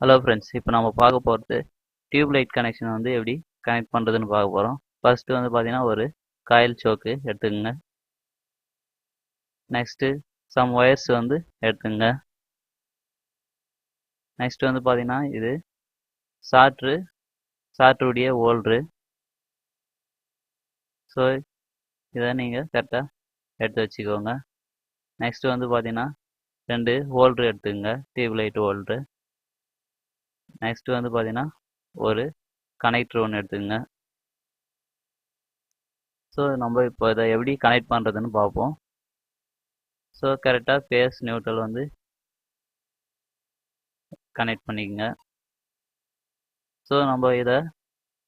Hello friends இப்போ நம்ம பார்க்க போகிறது டியூப் லைட் கனெக்ஷன் வந்து எப்படி கனெக்ட் பண்ணுறதுன்னு பார்க்க போகிறோம் ஃபர்ஸ்ட்டு வந்து பார்த்தீங்கன்னா ஒரு காயில் சோக்கு எடுத்துக்கோங்க. நெக்ஸ்ட்டு சம் ஒயர்ஸ் வந்து எடுத்துங்க நெக்ஸ்ட் வந்து பார்த்தீங்கன்னா இது சாட்ரு சாற்றுடைய ஓல்ட்ரு ஸோ இதை நீங்கள் கரெக்டாக எடுத்து வச்சுக்கோங்க. நெக்ஸ்ட்டு வந்து பார்த்தீங்கன்னா ரெண்டு ஹோல்ட்ரு எடுத்துக்கோங்க டியூப் லைட் ஹோல்ட்ரு நெக்ஸ்ட் வந்து பார்த்தீங்கன்னா ஒரு கனெக்டர் ஒன்று எடுத்துக்கோங்க. ஸோ நம்ம இப்போ இதை எப்படி கனெக்ட் பண்ணுறதுன்னு பார்ப்போம் ஸோ கரெக்டாக பேஸ் நியூட்ரல் வந்து கனெக்ட் பண்ணிக்கோங்க. ஸோ நம்ம இதை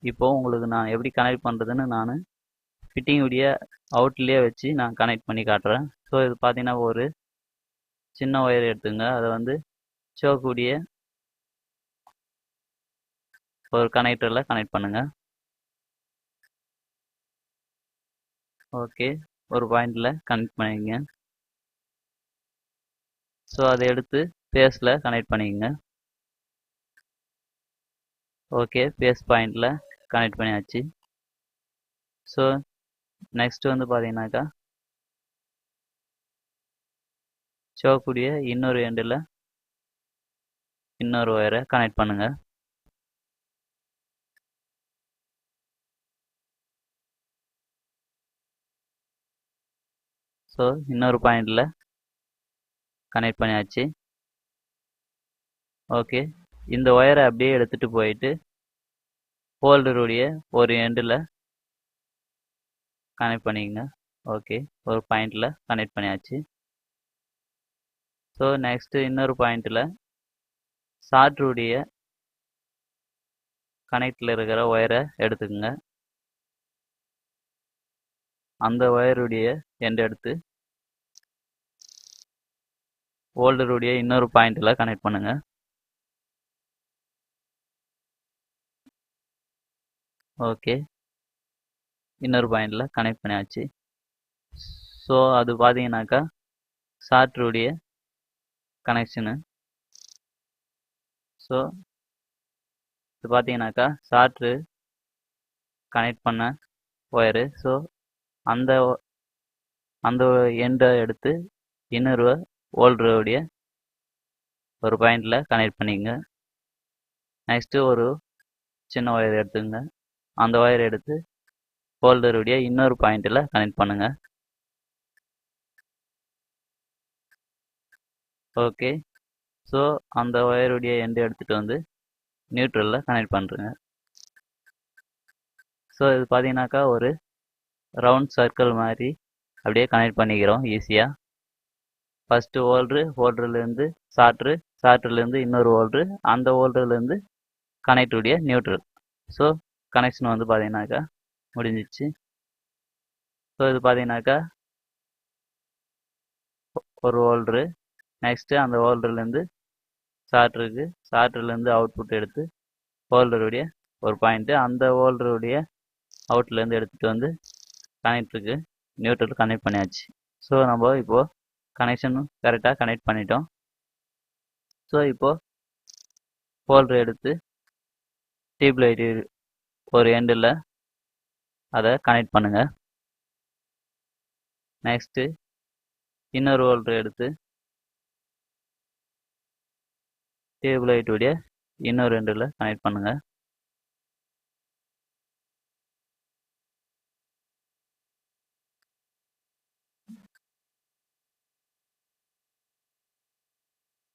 இப்போ உங்களுக்கு நான் எப்படி கனெக்ட் பண்ணுறதுன்னு நான் ஃபிட்டிங் உடைய அவுட்லேயே வச்சு நான் கனெக்ட் பண்ணி காட்டுறேன். ஸோ இது பார்த்தீங்கன்னா ஒரு சின்ன ஒயர் எடுத்துங்க அதை வந்து சோக்குடைய ஒரு கனெக்டரில் கனெக்ட் பண்ணுங்கள் ஓகே ஒரு பாயிண்டில் கனெக்ட் பண்ணிக்கங்க. ஸோ அதை எடுத்து பேஸில் கனெக்ட் பண்ணிக்கங்க. ஓகே பேஸ் பாயிண்டில் கனெக்ட் பண்ணியாச்சு. ஸோ நெக்ஸ்ட் வந்து பார்த்தீங்கன்னாக்கா சோக்கூடிய இன்னொரு எண்டில் இன்னொரு ஒயரை கனெக்ட் பண்ணுங்கள் ஸோ இன்னொரு பாயிண்டில் கனெக்ட் பண்ணியாச்சு. ஓகே இந்த ஒயரை அப்படியே எடுத்துகிட்டு போயிட்டு ஹோல்டருடைய ஒரு எண்டில் கனெக்ட் பண்ணிக்கங்க. ஓகே ஒரு பாயிண்டில் கனெக்ட் பண்ணியாச்சு. ஸோ நெக்ஸ்ட்டு இன்னொரு பாயிண்டில் சாட்ருடைய கனெக்டில் இருக்கிற ஒயரை எடுத்துக்கோங்க. அந்த ஒயருடைய எண்ட் எடுத்து ஓல்டருடைய இன்னொரு பாயிண்டில் கனெக்ட் பண்ணுங்க. ஓகே இன்னொரு பாயிண்டில் கனெக்ட் பண்ணியாச்சு. ஸோ அது பார்த்தீங்கன்னாக்கா சாட்ருடைய கனெக்ஷனு ஸோ இது பார்த்தீங்கன்னாக்கா சாட்ரு கனெக்ட் பண்ண ஒயரு ஸோ அந்த அந்த எண்டை எடுத்து இன்னொரு ஓல்டருடைய ஒரு பாயிண்டில் கனெக்ட் பண்ணிக்கங்க நெக்ஸ்ட்டு ஒரு சின்ன ஒயர் எடுத்துங்க. அந்த ஒயர் எடுத்து ஹோல்டருடைய இன்னொரு பாயிண்டில் கனெக்ட் பண்ணுங்க. ஓகே ஸோ அந்த ஒயருடைய எண்டு எடுத்துகிட்டு வந்து நியூட்ரலில் கனெக்ட் பண்ணுறேங்க ஸோ இது பார்த்தீங்கன்னாக்கா ஒரு ரவுண்ட் சர்க்கிள் மாதிரி அப்படியே கனெக்ட் பண்ணிக்கிறோம் ஈஸியாக ஃபஸ்ட்டு ஓல்ட்ரு ஹோல்டர்லேருந்து சாட்ரு சாட்ருலேருந்து இன்னொரு ஓல்ட்ரு அந்த ஓல்டர்லேருந்து கனெக்டுடைய நியூட்ரல் ஸோ கனெக்ஷன் வந்து பார்த்தீங்கன்னாக்கா முடிஞ்சிச்சு. ஸோ இது பார்த்தீங்கன்னாக்கா ஒரு ஓல்டரு நெக்ஸ்ட்டு அந்த ஓல்டர்லேருந்து சாட்ருக்கு சாட்ருலேருந்து அவுட்புட் எடுத்து ஹோல்டருடைய ஒரு பாயிண்ட்டு அந்த ஹோல்டருடைய அவுட்லேருந்து எடுத்துகிட்டு வந்து கனெக்டருக்கு நியூட்ரல் கனெக்ட் பண்ணியாச்சு. ஸோ நம்ம இப்போது கனெக்ஷனும் கரெக்டாக கனெக்ட் பண்ணிட்டோம். ஸோ இப்போது ஹோல்டர் எடுத்து டியூப் லைட்டு ஒரு எண்டில் அதை கனெக்ட் பண்ணுங்கள் நெக்ஸ்ட்டு இன்னொரு ஹோல்டர் எடுத்து டியூப் லைட்டுடைய இன்னொரு எண்டில் கனெக்ட் பண்ணுங்கள்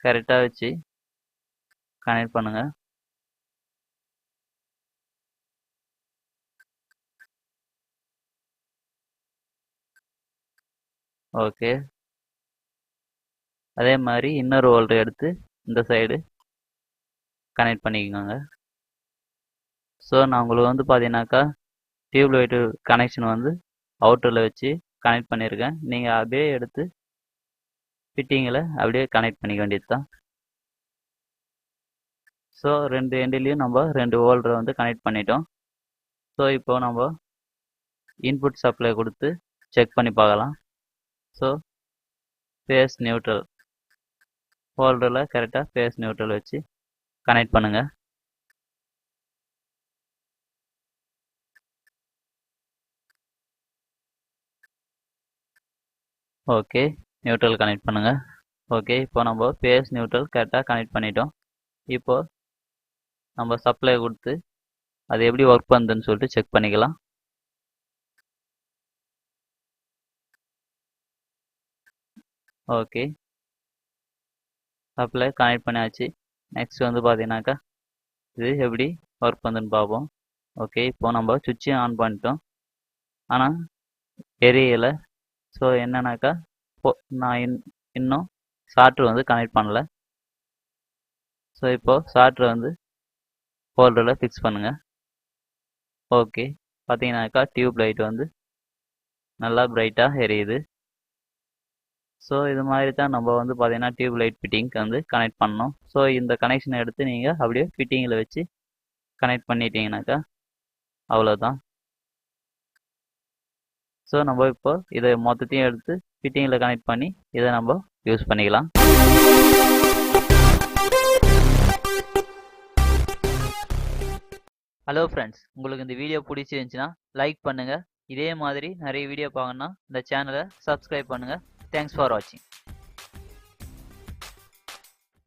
கரெக்டாக வச்சு கனெக்ட் பண்ணுங்க. ஓகே அதே மாதிரி இன்னொரு ஹோல்டர் எடுத்து இந்த சைடு கனெக்ட் பண்ணிக்கோங்க. ஸோ நான் உங்களுக்கு வந்து பார்த்தீங்கன்னாக்கா டியூப் லைட்டு கனெக்ஷன் வந்து அவுட்டரில் வச்சு கனெக்ட் பண்ணியிருக்கேன் நீங்கள் அப்படியே எடுத்து ஃபிட்டிங்கில் அப்படியே கனெக்ட் பண்ணிக்க வேண்டியது தான் ஸோ ரெண்டு எண்டிலையும் நம்ம ரெண்டு ஹோல்டரை வந்து கனெக்ட் பண்ணிட்டோம். ஸோ இப்போ நம்ம இன்புட் சப்ளை கொடுத்து செக் பண்ணி பார்க்கலாம். ஸோ ஃபேஸ் நியூட்ரல் ஹோல்டரில் கரெக்டாக ஃபேஸ் நியூட்ரல் வச்சு கனெக்ட் பண்ணுங்கள் ஓகே நியூட்ரல் கனெக்ட் பண்ணுங்கள் ஓகே இப்போ நம்ம பேஸ் நியூட்ரல் கரெக்டாக கனெக்ட் பண்ணிட்டோம். இப்போ நம்ம சப்ளை கொடுத்து அது எப்படி ஒர்க் பண்ணுதுன்னு சொல்லிட்டு செக் பண்ணிக்கலாம். ஓகே சப்ளை கனெக்ட் பண்ணியாச்சு. நெக்ஸ்ட் வந்து பார்த்தீங்கன்னாக்கா இது எப்படி ஒர்க் பண்ணுதுன்னு பார்ப்போம். ஓகே இப்போ நம்ம சுவிட்சை ஆன் பண்ணிட்டோம். ஆனால் எரியலை ஸோ என்னன்னாக்கா இப்போ நான் இன் இன்னும் சார்ட்ரு வந்து கனெக்ட் பண்ணல. ஸோ இப்போது சார்ட்ரு வந்து ஹோல்டரில் ஃபிக்ஸ் பண்ணுங்கள் ஓகே பார்த்தீங்கன்னாக்கா டியூப் லைட் வந்து நல்லா பிரைட்டாக எரியுது. ஸோ இது மாதிரி தான் நம்ம வந்து பார்த்தீங்கன்னா டியூப் லைட் ஃபிட்டிங்க்கு வந்து கனெக்ட் பண்ணணும் ஸோ இந்த கனெக்ஷனை எடுத்து நீங்கள் அப்படியே ஃபிட்டிங்கில் வச்சு கனெக்ட் பண்ணிட்டீங்கனாக்கா அவ்வளோதான் ஸோ நம்ம இப்போ இதை மொத்தத்தையும் எடுத்து ஃபிட்டிங்கில் கனெக்ட் பண்ணி இதை நம்ம யூஸ் பண்ணிக்கலாம். ஹலோ ஃப்ரெண்ட்ஸ் உங்களுக்கு இந்த வீடியோ பிடிச்சிருந்துச்சுன்னா லைக் பண்ணுங்கள் இதே மாதிரி நிறைய வீடியோ பார்க்கணுன்னா இந்த சேனலை சப்ஸ்கிரைப் பண்ணுங்கள் தேங்க்ஸ் ஃபார் வாட்சிங்